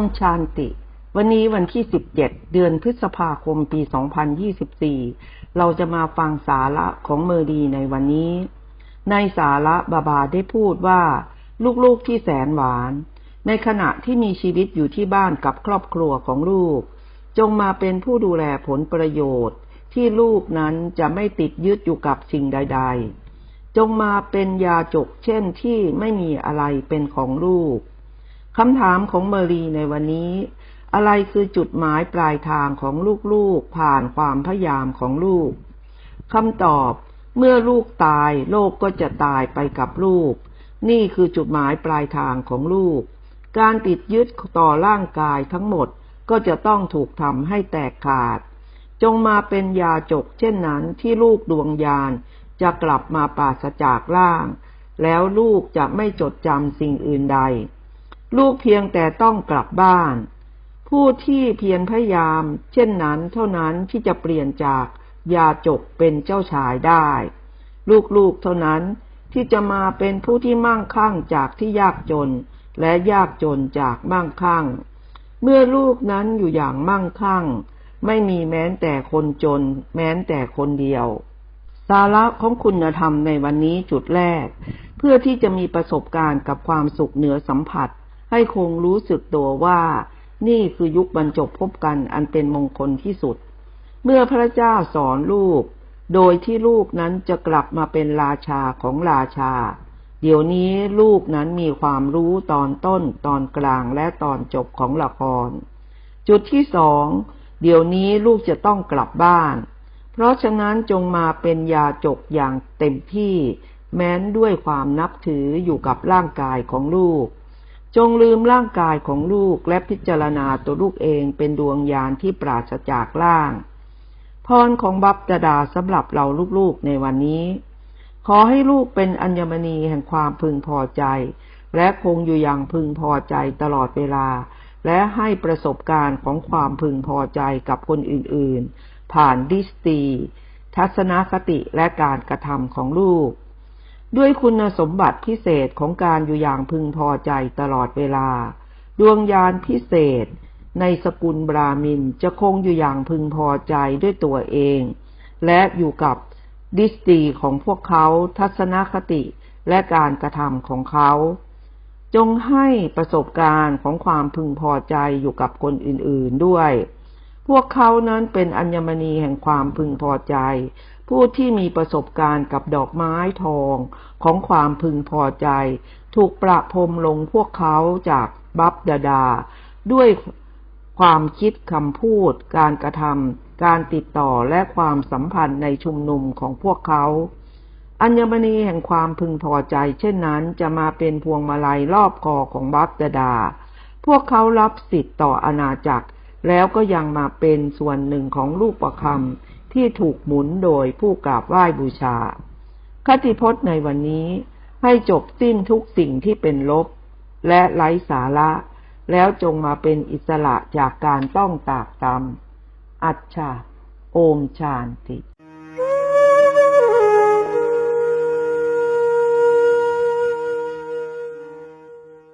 มชานติ วันนี้วันที่ 17 เดือนพฤษภาคมปี 2024 เราจะมาฟังสาระของเมอดีในวันนี้ ในสาระบาบาได้พูดว่า ลูกๆที่แสนหวาน ในขณะที่มีชีวิตอยู่ที่บ้านกับครอบครัวของลูก จงมาเป็นผู้ดูแลผลประโยชน์ ที่ลูกนั้นจะไม่ติดยึดอยู่กับสิ่งใด ๆ จงมาเป็นยาจกเช่นที่ไม่มีอะไรเป็นของลูก คำถามของเมรีในวันนี้ อะไรคือจุดหมายปลายทางของลูกๆ ผ่านความพยายามของลูกคำตอบเมื่อลูกตาย โลกก็จะตายไปกับลูก นี่คือจุดหมายปลายทางของลูก การติดยึดต่อร่างกายทั้งหมดก็จะต้องถูกทำให้แตกขาด จงมาเป็นยาจกเช่นนั้นที่ลูกดวงยานจะกลับมาปราศจากร่าง แล้วลูกจะไม่จดจำสิ่งอื่นใด ลูกเพียงแต่ต้องกลับบ้าน ผู้ที่เพียรพยายาม เช่นนั้นเท่านั้นที่จะเปลี่ยนจากยาจกเป็นเจ้าชายได้ ลูกๆเท่านั้นที่จะมาเป็นผู้ที่มั่งคั่งจากที่ยากจน และยากจนจากมั่งคั่ง เมื่อลูกนั้นอยู่อย่างมั่งคั่ง ไม่มีแม้แต่คนจน แม้แต่คนเดียว สาระของคุณธรรมในวันนี้จุดแรก เพื่อที่จะมีประสบการณ์กับความสุขเหนือสัมผัส ให้คงรู้สึกตัวว่านี่คือยุคบรรจบพบกันอันเป็นมงคลที่สุด เมื่อพระเจ้าสอนลูก โดยที่ลูกนั้นจะกลับมาเป็นราชาของราชา เดี๋ยวนี้ลูกนั้นมีความรู้ตอนต้น ตอนกลางและตอนจบของละคร จุดที่สองเดี๋ยวนี้ลูกจะต้องกลับบ้าน เพราะฉะนั้นจงมาเป็นยาจกอย่างเต็มที่ แม้นด้วยความนับถืออยู่กับร่างกายของลูก จงลืมร่างกายของลูกและพิจารณาตัวลูกเองเป็นดวงยานที่ปราศจากร่าง พรของบัพตดาสำหรับเราลูกๆในวันนี้ ขอให้ลูกเป็นอัญมณีแห่งความพึงพอใจ และคงอยู่อย่างพึงพอใจตลอดเวลา และให้ประสบการณ์ของความพึงพอใจกับคนอื่นๆ ผ่านดิสตี ทัศนคติและการกระทำของลูก ด้วยคุณสมบัติพิเศษของการอยู่อย่างพึงพอใจตลอดเวลา ดวงยานพิเศษ ในสกุลบรามินจะคงอยู่อย่างพึงพอใจด้วยตัวเอง และอยู่กับดิสตีของพวกเขาทัศนคติและการกระทำของเขา จงให้ประสบการณ์ของความพึงพอใจอยู่กับคนอื่นๆด้วย พวกเขานั้นเป็นอัญมณีแห่งความพึงพอใจ ผู้ที่มีประสบการณ์กับดอกไม้ทองของความพึงพอใจ ถูกประพรมลงพวกเขาจากบับดาดา ด้วยความคิดคำพูด การกระทำการติดต่อและความสัมพันธ์ในชุมนุมของพวกเขาอัญมณีแห่งความพึงพอใจ เช่นนั้นจะมาเป็นพวงมาลัยรอบคอของบับดาดา พวกเขารับสิทธิ์ต่ออาณาจักร แล้วก็ยังมาเป็นส่วนหนึ่งของลูกประคำที่ถูกหมุนโดยผู้กราบไหว้บูชา คติพจน์ในวันนี้ให้จบสิ้นทุกสิ่งที่เป็นลบ และไร้สาระ แล้วจงมาเป็นอิสระจากการต้องตากตำอัจฉาโอมชานติ